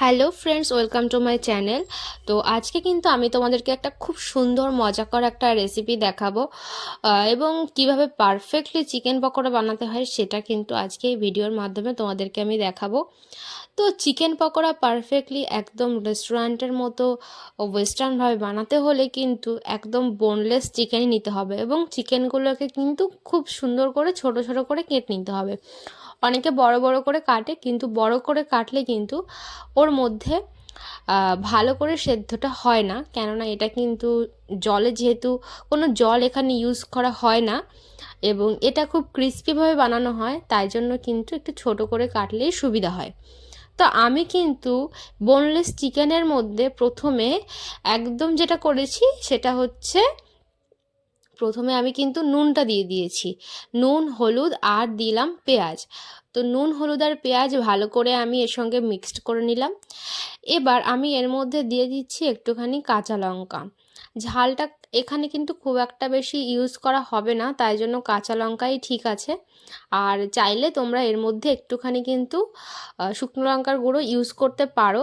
Hello friends welcome to my channel তো আজকে কিন্তু আমি তোমাদেরকে একটা খুব সুন্দর, মজাকর একটা রেসিপি দেখাবো। এবং কীভাবে পারফেক্টলি চিকেন পকোড়া বানাতে হয় সেটা কিন্তু আজকে এই ভিডিওর মাধ্যমে তোমাদেরকে আমি দেখাবো। তো চিকেন পকোড়া পারফেক্টলি একদম রেস্টুরেন্টের মতো ওয়েস্টার্নভাবে বানাতে হলে কিন্তু একদম বোনলেস চিকেনই নিতে হবে। এবং চিকেনগুলোকে কিন্তু খুব সুন্দর করে, ছোট ছোট করে কেটে নিতে হবে। অনেকে বড় বড় করে কাটে, কিন্তু বড় করে কাটলে কিন্তু ওর মধ্যে ভালো করে সেদ্ধটা হয় না। কেননা এটা কিন্তু জলে যেহেতু কোনো জল এখানে ইউজ করা হয় না এবং এটা খুব ক্রিস্পিভাবে বানানো হয়, তাই জন্য কিন্তু একটু ছোট করে কাটলেই সুবিধা হয়। তো আমি কিন্তু বোনলেস চিকেনের মধ্যে প্রথমে একদম যেটা করেছি সেটা হচ্ছে প্রথমে আমি কিন্তু নুনটা দিয়ে দিয়েছি। নুন, হলুদ আর দিলাম পেঁয়াজ। তো নুন, হলুদ আর পেঁয়াজ ভালো করে আমি এর সঙ্গে মিক্সড করে নিলাম। এবার আমি এর মধ্যে দিয়ে দিচ্ছি একটুখানি কাঁচা লঙ্কা। ঝালটা এখানে কিন্তু খুব একটা বেশি ইউজ করা হবে না, তাই জন্য কাঁচা লঙ্কাই ঠিক আছে। আর চাইলে তোমরা এর মধ্যে একটুখানি কিন্তু শুকনো লঙ্কার গুঁড়ো ইউজ করতে পারো।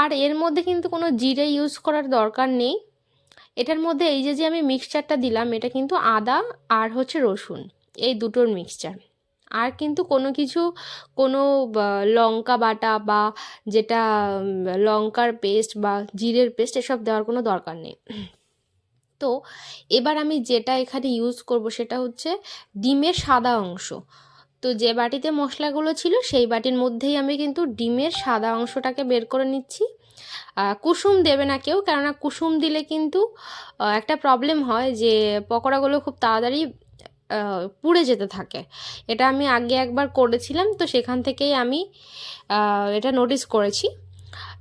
আর এর মধ্যে কিন্তু কোনো জিরে ইউজ করার দরকার নেই। এটার মধ্যে এই যে যে আমি মিক্সচারটা দিলাম, এটা কিন্তু আদা আর হচ্ছে রসুন, এই দুটোর মিক্সচার আর কিন্তু কোনো কিছু, কোনো লঙ্কা বাটা বা যেটা লঙ্কার পেস্ট বা জিরের পেস্ট এসব দেওয়ার কোনো দরকার নেই। তো এবার আমি যেটা এখানে ইউজ করব সেটা হচ্ছে ডিমের সাদা অংশ। তো যে বাটিতে মশলাগুলো ছিল, সেই বাটির মধ্যেই আমি কিন্তু ডিমের সাদা অংশটাকে বের করে নিচ্ছি। কুসুম দেবে না কেউ। কেননা কুসুম দিলে কিন্তু একটা প্রবলেম হয় যে পকোড়াগুলো খুব তাড়াতাড়ি পুড়ে যেতে থাকে। এটা আমি আগে একবার করেছিলাম, তো সেখান থেকেই আমি এটা নোটিস করেছি।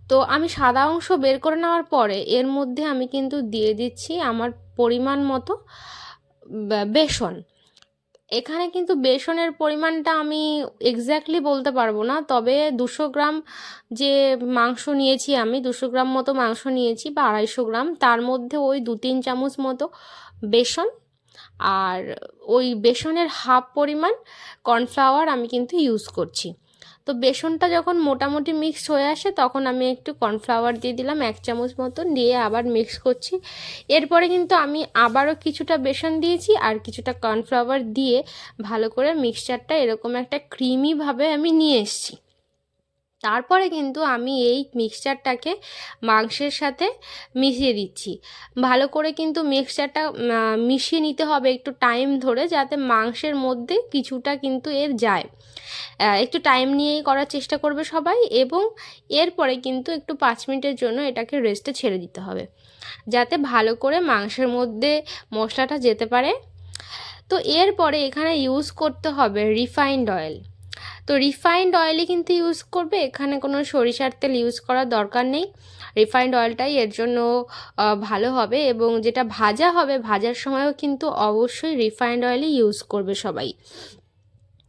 তো আমি সাদা অংশ বের করে নেওয়ার পরে, এর মধ্যে আমি কিন্তু দিয়ে দিচ্ছি আমার পরিমাণ মতো বেসন। এখানে কিন্তু বেসনের পরিমাণটা আমি এক্স্যাক্টলি বলতে পারব না, তবে দুশো গ্রাম যে মাংস নিয়েছি আমি, দুশো গ্রাম মতো মাংস নিয়েছি বা আড়াইশো গ্রাম, তার মধ্যে ওই দু তিন চামচ মতো বেসন আর ওই বেসনের হাফ পরিমাণ কর্নফ্লাওয়ার আমি কিন্তু ইউজ করছি। তো বেসনটা যখন মোটামুটি মিক্সড হয়ে আসে, তখন আমি একটু কর্নফ্লাওয়ার দিয়ে দিলাম, এক চামচ মতন দিয়ে আবার মিক্স করছি। এরপরে কিন্তু আমি আবারও কিছুটা বেসন দিয়েছি আর কিছুটা কর্নফ্লাওয়ার দিয়ে ভালো করে মিক্সচারটা এরকম একটা ক্রিমিভাবে আমি নিয়ে এসেছি। তারপরে কিন্তু আমি এই মিক্সচারটাকে মাংসের সাথে মিশিয়ে দিচ্ছি। ভালো করে কিন্তু মিক্সচারটা মিশিয়ে নিতে হবে একটু টাইম ধরে যাতে মাংসের মধ্যে কিছুটা কিন্তু এর যায়। একটু টাইম নিয়েই করার চেষ্টা করবে সবাই এবং এরপরে কিন্তু একটু পাঁচ মিনিটের জন্য এটাকে রেস্টে ছেড়ে দিতে হবে। যাতে ভালো করে মাংসের মধ্যে মশলাটা যেতে পারে। তো এরপরে এখানে ইউজ করতে হবে রিফাইন্ড অয়েল তো রিফাইন্ড অয়েলই কিন্তু ইউজ করবে। এখানে কোনো সরিষার তেল ইউজ করার দরকার নেই। রিফাইন্ড অয়েলটাই এর জন্য ভালো হবে এবং যেটা ভাজা হবে, ভাজার সময়ও কিন্তু অবশ্যই রিফাইন্ড অয়েলই ইউজ করবে সবাই।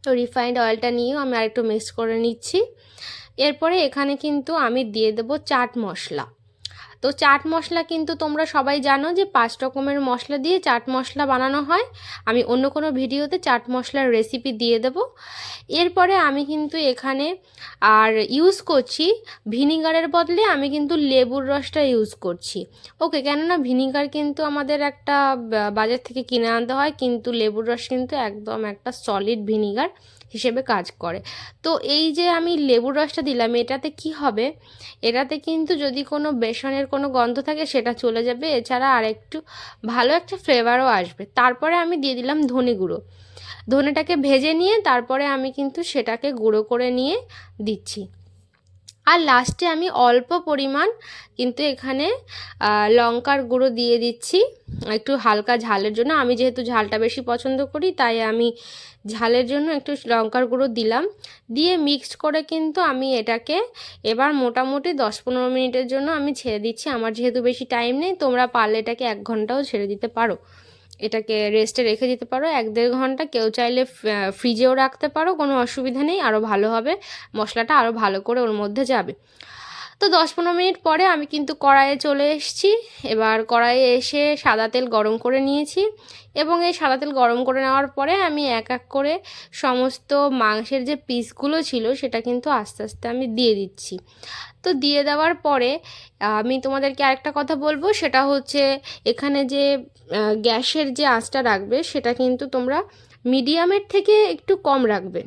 তো রিফাইন্ড অয়েলটা নিয়েও আমি আরেকটু মিক্স করে নিচ্ছি। এরপরে এখানে কিন্তু আমি দিয়ে দেবো চাট মশলা। তো চাট মশলা কিন্তু তোমরা সবাই জানো যে পাঁচ রকমের মশলা দিয়ে চাট মশলা বানানো হয়। আমি অন্য কোনো ভিডিওতে চাট মশলার রেসিপি দিয়ে দেব। এরপরে আমি কিন্তু এখানে আর ইউজ করছি ভিনিগারের বদলে আমি কিন্তু লেবুর রসটা ইউজ করছি। ওকে কেননা ভিনিগার কিন্তু আমাদের একটা বাজার থেকে কিনে আনতে হয়, কিন্তু লেবুর রস কিন্তু একদম একটা সলিড ভিনিগার হিসেবে কাজ করে। তো এই যে আমি লেবুর রসটা দিলাম, এটাতে কি হবে? এটাতে কিন্তু যদি কোনো বেসনের কোনো গন্ধ থাকে, সেটা চলে যাবে। এছাড়া আর একটু ভালো একটা ফ্লেভারও আসবে। তারপরে আমি দিয়ে দিলাম ধনে গুঁড়ো। ধনেটাকে ভেজে নিয়ে তারপরে আমি কিন্তু সেটাকে গুঁড়ো করে নিয়ে দিচ্ছি। আর লাস্টে আমি অল্প পরিমাণ কিন্তু এখানে লঙ্কার গুঁড়ো দিয়ে দিচ্ছি। একটু হালকা ঝালের জন্য। আমি যেহেতু ঝালটা বেশি পছন্দ করি, তাই আমি ঝালের জন্য একটু লঙ্কার গুঁড়ো দিলাম। দিয়ে মিক্সড করে কিন্তু আমি এটাকে এবার মোটামুটি দশ পনেরো মিনিটের জন্য আমি ছেড়ে দিচ্ছি। আমার যেহেতু বেশি টাইম নেই, তোমরা পারলে এটাকে এক ঘন্টাও ছেড়ে দিতে পারো। এটাকে রেস্টে রেখে দিতে পারো। এক দেড় ঘণ্টা কেউ চাইলে ফ্রিজেও রাখতে পারো, কোনো অসুবিধা নেই আরও ভালো হবে। মশলাটা আরও ভালো করে ওর মধ্যে যাবে। তো দশ পনেরো মিনিট পরে আমি কিন্তু কড়াইয়ে চলে এসেছি। এবার কড়াইয়ে এসে সাদা তেল গরম করে নিয়েছি এবং এই সাদা তেল গরম করে নেওয়ার পরে আমি এক এক করে সমস্ত মাংসের যে পিসগুলো ছিল সেটা কিন্তু আস্তে আস্তে আমি দিয়ে দিচ্ছি। তো দিয়ে দেওয়ার পরে আমি তোমাদেরকে আরেকটা কথা বলব, সেটা হচ্ছে এখানে যে গ্যাসের যে আঁচটা রাখবে সেটা কিন্তু তোমরা মিডিয়ামের থেকে একটু কম রাখবে।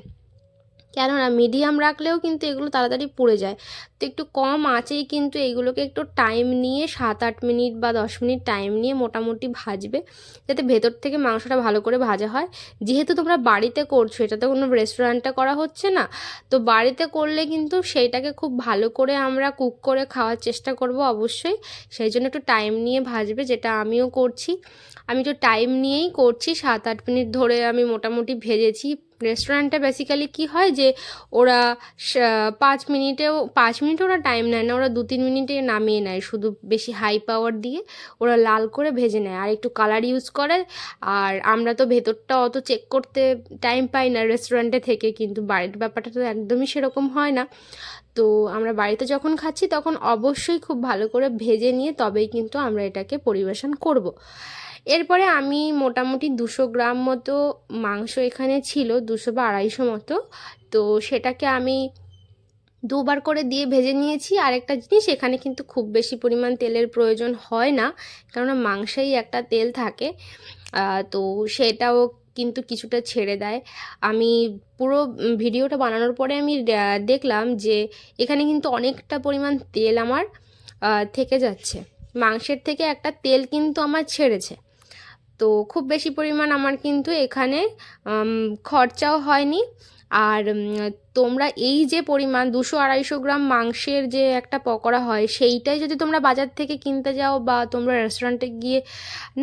কেননা মিডিয়াম রাখলেও কিন্তু এগুলো তাড়াতাড়ি পুড়ে যায়। তো একটু কম আঁচেই কিন্তু এইগুলোকে একটু টাইম নিয়ে সাত আট মিনিট বা দশ মিনিট টাইম নিয়ে মোটামুটি ভাজবে, যাতে ভেতর থেকে মাংসটা ভালো করে ভাজা হয়। যেহেতু তোমরা বাড়িতে করছ এটা তো কোনো রেস্টুরেন্টে করা হচ্ছে না, তো বাড়িতে করলে কিন্তু সেইটাকে খুব ভালো করে আমরা কুক করে খাওয়ার চেষ্টা করব অবশ্যই। সেই জন্য একটু টাইম নিয়ে ভাজবে, যেটা আমিও করছি। আমি একটু টাইম নিয়েই করছি সাত আট মিনিট ধরে আমি মোটামুটি ভেজেছি। রেস্টুরেন্টে বেসিক্যালি কি হয় যে ওরা পাঁচ মিনিটেও, পাঁচ মিনিটে ওরা টাইম নেয় না, ওরা দু তিন মিনিটে নামিয়ে নেয়, শুধু বেশি হাই পাওয়ার দিয়ে ওরা লাল করে ভেজে নেয় আর একটু কালার ইউজ করে, আর আমরা তো ভেতরটা অত চেক করতে টাইম পাই না রেস্টুরেন্টে থেকে, কিন্তু বাড়ির ব্যাপারটা তো একদমই সেরকম হয় না তো আমরা বাড়িতে যখন খাচ্ছি, তখন অবশ্যই খুব ভালো করে ভেজে নিয়ে তবেই কিন্তু আমরা এটাকে পরিবেশন করব। এরপরে আমি মোটামুটি দুশো গ্রাম মতো মাংস এখানে ছিল, দুশো বা আড়াইশো মতো। তো সেটাকে আমি দুবার করে দিয়ে ভেজে নিয়েছি। আরেকটা জিনিস, এখানে কিন্তু খুব বেশি পরিমাণ তেলের প্রয়োজন হয় না, কেননা মাংসেই একটা তেল থাকে। তো সেটাও কিন্তু কিছুটা ছেড়ে দেয়। আমি পুরো ভিডিওটা বানানোর পরে আমি দেখলাম যে এখানে কিন্তু অনেকটা পরিমাণ তেল আমার থেকে যাচ্ছে। মাংসের থেকে একটা তেল কিন্তু আমার ছেড়েছে। তো খুব বেশি পরিমাণ আমার কিন্তু এখানে খরচাও হয়নি। আর তোমরা এই যে পরিমাণ দুশো আড়াইশো গ্রাম মাংসের যে একটা পকোড়া হয় সেইটাই যদি তোমরা বাজার থেকে কিনতে যাও বা তোমরা রেস্টুরেন্টে গিয়ে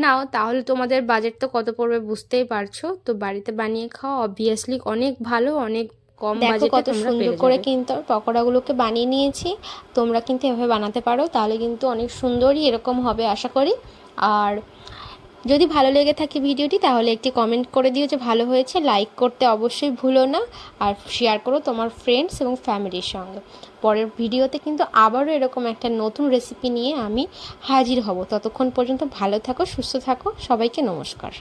নাও তাহলে তোমাদের বাজেট তো কত পড়বে বুঝতেই পারছ। তো বাড়িতে বানিয়ে খাওয়া অবভিয়াসলি অনেক ভালো অনেক কম বাজেটে কত সুন্দর করে কিন্তু পকোড়াগুলোকে বানিয়ে নিয়েছি। তোমরা কিন্তু এভাবে বানাতে পারো তাহলে কিন্তু অনেক সুন্দরই এরকম হবে আশা করি। আর যদি ভালো লেগে থাকে ভিডিওটি, তাহলে একটি কমেন্ট করে দিও যে ভালো হয়েছে। লাইক করতে অবশ্যই ভুলো না। আর শেয়ার করো তোমার ফ্রেন্ডস এবং ফ্যামিলির সঙ্গে। পরের ভিডিওতে কিন্তু আবারও এরকম একটা নতুন রেসিপি নিয়ে আমি হাজির হব। ততক্ষণ পর্যন্ত ভালো থাকো, সুস্থ থাকো। সবাইকে নমস্কার।